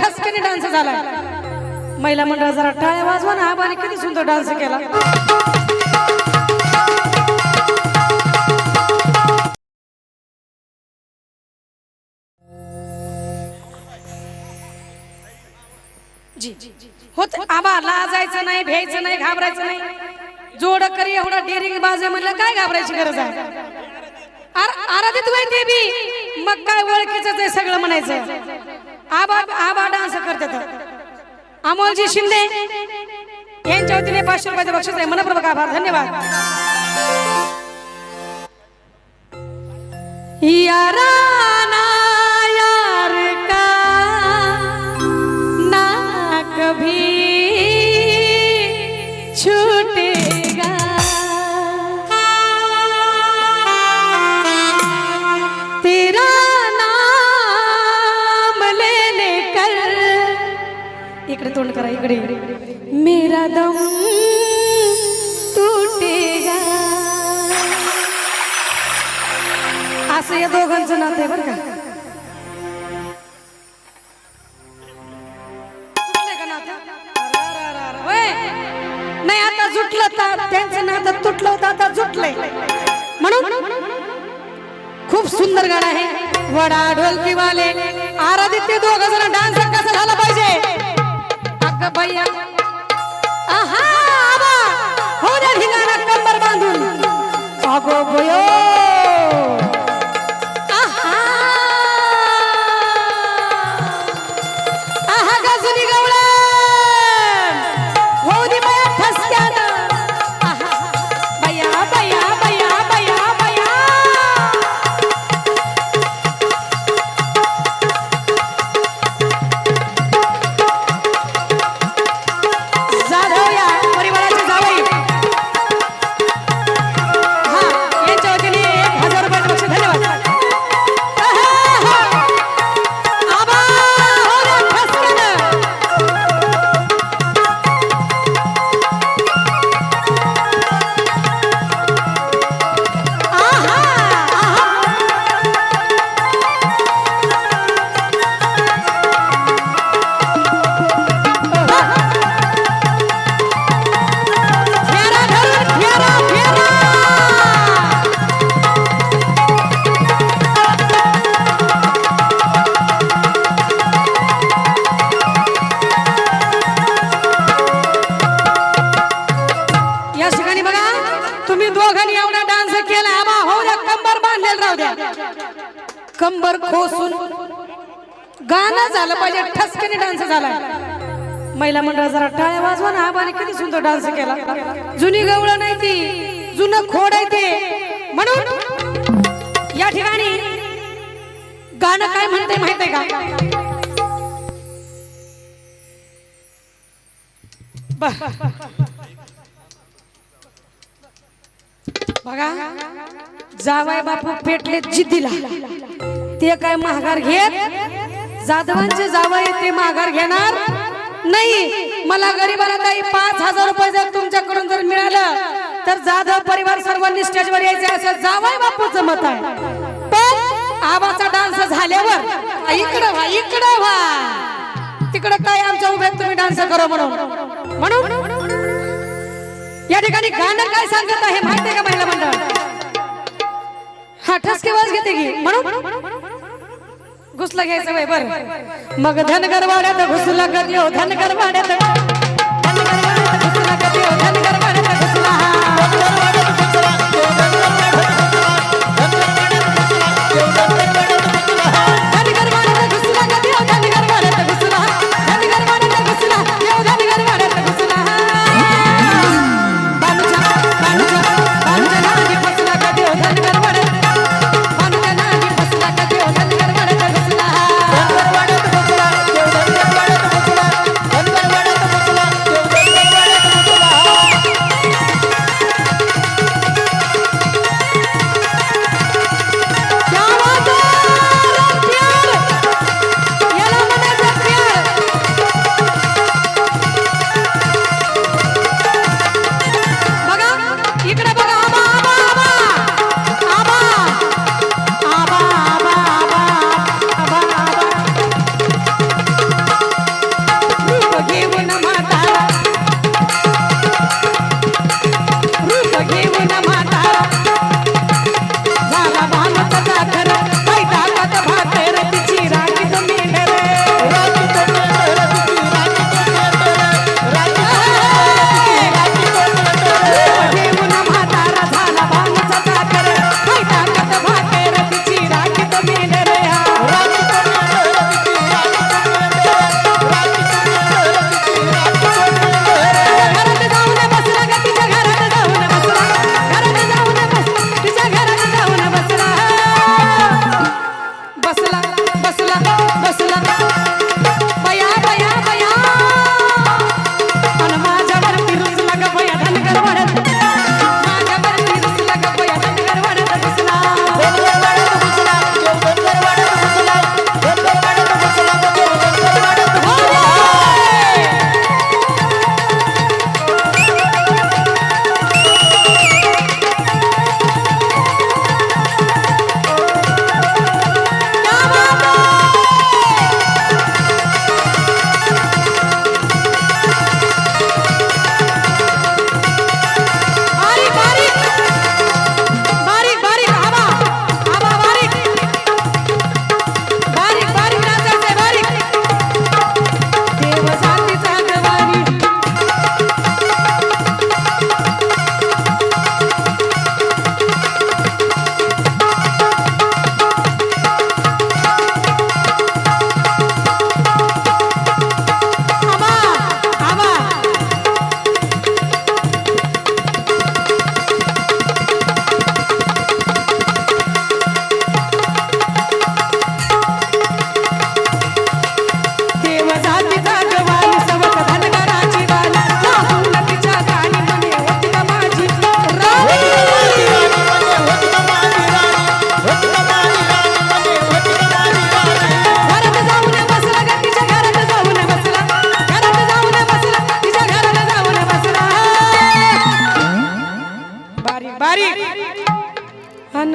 ठसक्याने dance झाला महिला मंडळ जरा टाळ्या वाजवा ना आबाने किती सुंदर डान्स केला. जी होत आबा लाजायचं नाही भ्यायचं नाही घाबरायचं नाही. जोड करी एवढा डेरिंग बाजे म्हणलं काय घाबरायची गरज आहे? आराधित वय ते बी. मग काय ओळखीच आहे सगळं म्हणायचं. आबा आबा डान्स करतात. अमोलजी शिंदे यांच्या वतीने पाचशे रुपयाचं बक्षीस आहे. मनपूर्वक आभार. धन्यवाद. याराना असं या दोघांचं नातं आहे बरं का? नाही आता जुटलं तर त्यांचं नातं तुटलं होतं आता जुटलंय. म्हणून खूप सुंदर गाणं आहे. वडा ढोलकीवाले आराधित ते दोघ जण डान्स कसा झाला पाहिजे? अगं भैया गाणं झालं पाहिजे ठसक्याने डान्स झाला महिला मंडळ जरा टाळ्या वाजवा ना आबाने किती सुंदर डान्स केला. जुनी गवळण नाही ती जुनं खोड आहे ते. म्हणून या ठिकाणी गाणं काय म्हणते माहीत आहे का? बघा. जावाय बापू पेटले जिद्दीला. ते काय महागार घेत? जाधवांचे जावई ते माघार घेणार? नाही. मला गरीबाला ताई पाच हजार रुपये जर तुमच्याकडून जर मिळालं तर जाधव परिवार सर्वांनी स्टेजवर यायचे असं जावाय बापूचं मत आहे. पण आबाचा डान्स झाल्यावर इकडं व्हा इकडं व्हा. तिकडं काय आमच्या उभ्यात तुम्ही डान्स करा म्हणून. म्हणून या ठिकाणी गाणं काय सांगत आहे माहिती का महिला मंडळ? हा ठसके वाज घेते की. म्हणून घुसला घ्यायचं वय बर. मग धनगर वाड्यात घुसला गल्यो धनगर वाड्यात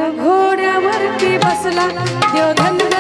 घोड्यावरती बसला. देव धन्य